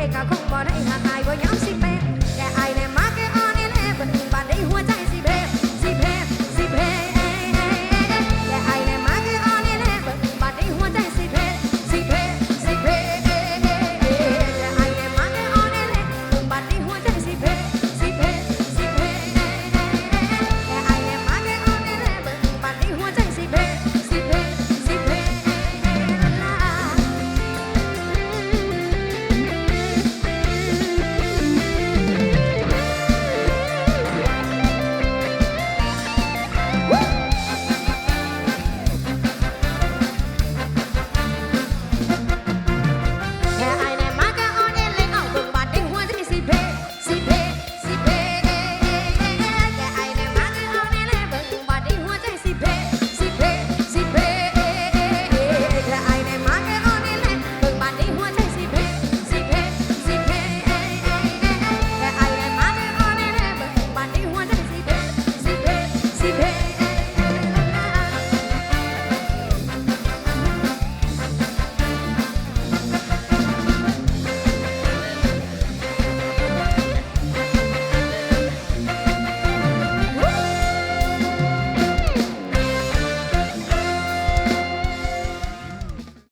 เอก็คงบ่ได้หากายบ่ยอมสิเป็นแต่อ้ยแน่